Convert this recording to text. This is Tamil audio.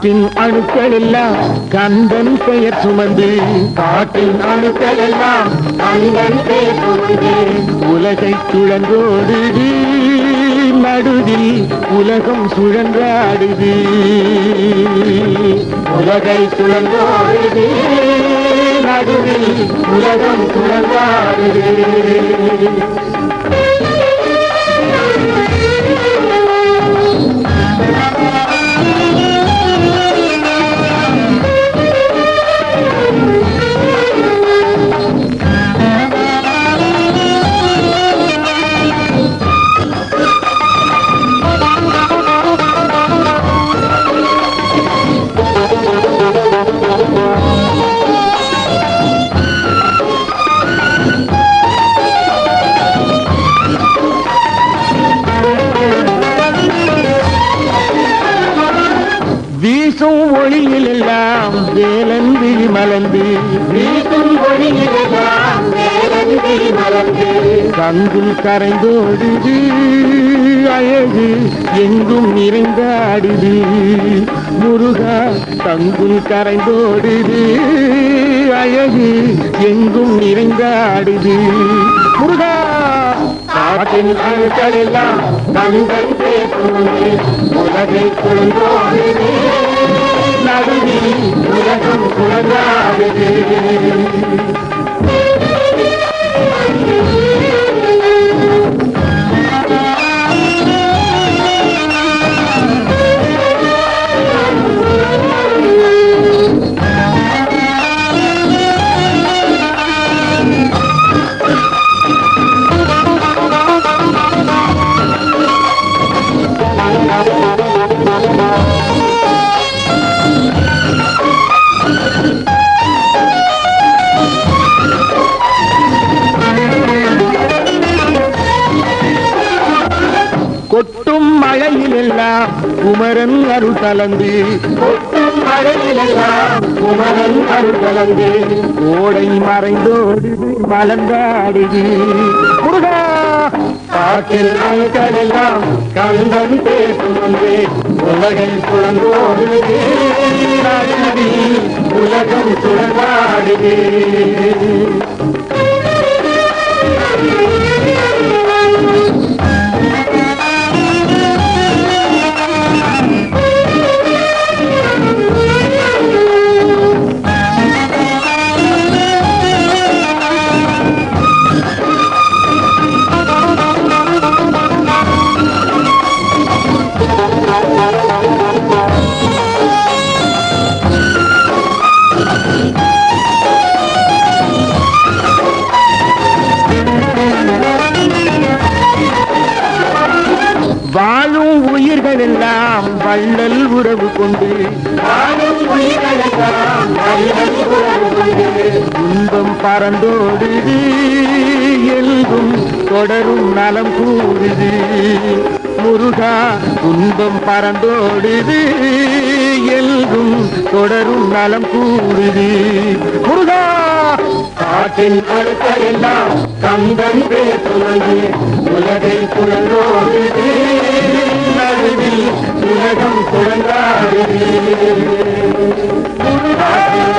காற்றின் அணுக்கள் எல்லாம் கந்தன் பெயர் சுமந்து காட்டின் அணுக்கள் எல்லாம் கந்தன் பெயர் சுமந்து உலகை துழங்கோடுது நடுவில் உலகம் சுழன்றாடுது. உலகை சுழந்தோடுது நடுவில் உலகம் சுழன்றாடுது. விழி மலர்ந்து வீசும் கங்குல் கரைந்தோடுது அழகு எங்கும் நிறைந்தாடுது முருகா கங்குல் கரைந்தோடுது அழகு எங்கும் நிறைந்தாடுது முருகா காட்டின் அணுக்கள் எல்லாம் கந்தன் பேர் உலகை சுழந்தோடுது நடுவில் உலகம் சுழந்தாடுது மழையில் எல்லாம் குமரன் அருள் கலந்து. கொட்டும் மழையிலெல்லாம் குமரன் அருள் கலந்து. கோடை மறைந்தோடுது மலர்ந்தாடுது. முருகா! காற்றில் அணுக்களெல்லாம் கந்தன் உலகை சுழந்தோடுது நடுவில் உலகம் சுழந்தாடுது வள்ளல் உறவு கொண்டு வாழும் துன்பம் பறந்தோடுது எங்கும் தொடரும் நலம் கூடுது. முருகா துன்பம் பறந்தோடுது எல்கும் தொடரும் நலம் கூடுது. முருகா! காற்றின் அழுத்தெல்லாம் கந்தன் பேர் சுமந்து உலகை சுழந்தோடுது Thank you.